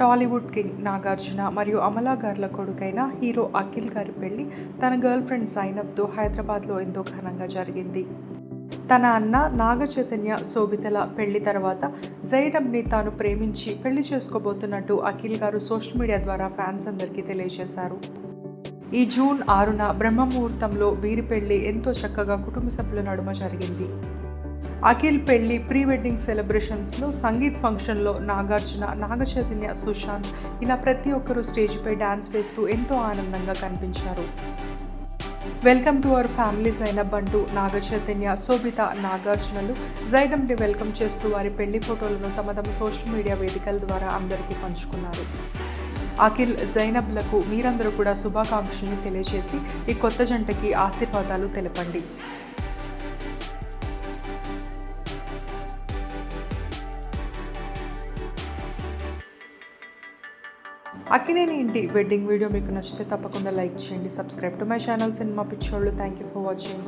Tollywood king Nagarjuna మరియు అమలా గార్ల కొడుకైన hero Akhil గారి పెళ్ళి తన గర్ల్ ఫ్రెండ్ సైనబ్తో హైదరాబాద్లో ఎంతో ఘనంగా జరిగింది. తన అన్న నాగ చైతన్య శోభితల పెళ్ళి తర్వాత జైనబ్ని తాను ప్రేమించి పెళ్ళి చేసుకోబోతున్నట్టు అఖిల్ గారు సోషల్ మీడియా ద్వారా ఫ్యాన్స్ అందరికీ తెలియజేశారు. ఈ జూన్ ఆరున బ్రహ్మముహూర్తంలో వీరి పెళ్ళి ఎంతో చక్కగా కుటుంబ సభ్యుల నడుమ జరిగింది. అఖిల్ పెళ్ళి ప్రీ వెడ్డింగ్ సెలబ్రేషన్స్లో సంగీత్ ఫంక్షన్లో నాగార్జున నాగచైతన్య సుశాంత్ ఇలా ప్రతి ఒక్కరూ స్టేజ్పై డాన్స్ వేస్తూ ఎంతో ఆనందంగా కనిపించారు. Welcome to our family Zainab అంటూ నాగచైతన్య శోభిత నాగార్జునలు జైనబ్ని వెల్కమ్ చేస్తూ వారి పెళ్ళి ఫోటోలను తమ తమ సోషల్ మీడియా వేదికల ద్వారా అందరికీ పంచుకున్నారు. అఖిల్ జైనబ్లకు మీరందరూ కూడా శుభాకాంక్షల్ని తెలియజేసి ఈ కొత్త జంటకి ఆశీర్వాదాలు తెలపండి. అక్కినేని ఇంటి వెడ్డింగ్ వీడియో మీకు నచ్చితే తప్పకుండా లైక్ చేయండి. Subscribe to my channel cinema పిచ్చోళ్ళు థ్యాంక్ యూ ఫర్ వాచింగ్